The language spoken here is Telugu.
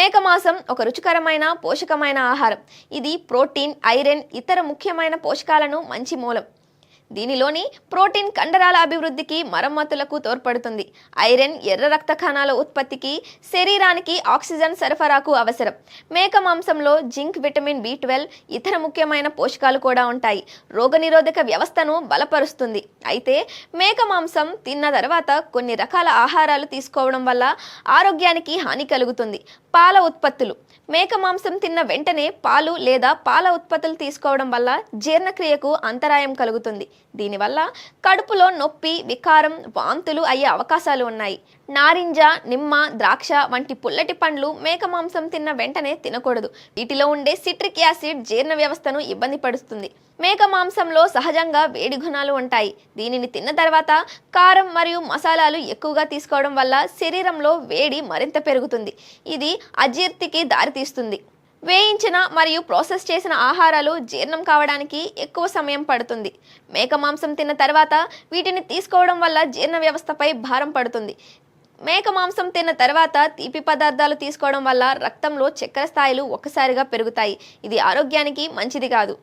మేక మాంసం ఒక రుచికరమైన పోషకమైన ఆహారం. ఇది ప్రోటీన్ ఐరన్ ఇతర ముఖ్యమైన పోషకాలను మంచి మూలం. దీనిలోని ప్రోటీన్ కండరాల అభివృద్ధికి మరమ్మతులకు తోడ్పడుతుంది. ఐరన్ ఎర్ర రక్త కణాల ఉత్పత్తికి శరీరానికి ఆక్సిజన్ సరఫరాకు అవసరం. మేక మాంసంలో జింక్ విటమిన్ బి ట్వెల్వ్ ఇతర ముఖ్యమైన పోషకాలు కూడా ఉంటాయి. రోగనిరోధక వ్యవస్థను బలపరుస్తుంది. అయితే మేక మాంసం తిన్న తర్వాత కొన్ని రకాల ఆహారాలు తీసుకోవడం వల్ల ఆరోగ్యానికి హాని కలుగుతుంది. పాల ఉత్పత్తులు. మేక మాంసం తిన్న వెంటనే పాలు లేదా పాల ఉత్పత్తులు తీసుకోవడం వల్ల జీర్ణక్రియకు అంతరాయం కలుగుతుంది. దీనివల్ల కడుపులో నొప్పి వికారం వాంతులు అయ్యే అవకాశాలు ఉన్నాయి. నారింజ నిమ్మ ద్రాక్ష వంటి పుల్లటి పండ్లు మేక మాంసం తిన్న వెంటనే తినకూడదు. వీటిలో ఉండే సిట్రిక్ యాసిడ్ జీర్ణ వ్యవస్థను ఇబ్బంది పడుతుంది మేక మాంసంలో సహజంగా వేడి గుణాలు ఉంటాయి. దీనిని తిన్న తర్వాత కారం మరియు మసాలాలు ఎక్కువగా తీసుకోవడం వల్ల శరీరంలో వేడి మరింత పెరుగుతుంది. ఇది అజీర్తికి దారితీస్తుంది. వేయించిన మరియు ప్రాసెస్ చేసిన ఆహారాలు జీర్ణం కావడానికి ఎక్కువ సమయం పడుతుంది. మేక మాంసం తిన్న తర్వాత వీటిని తీసుకోవడం వల్ల జీర్ణ వ్యవస్థపై భారం పడుతుంది. మేక మాంసం తిన్న తర్వాత తీపి పదార్థాలు తీసుకోవడం వల్ల రక్తంలో చక్కెర స్థాయిలు ఒక్కసారిగా పెరుగుతాయి. ఇది ఆరోగ్యానికి మంచిది కాదు.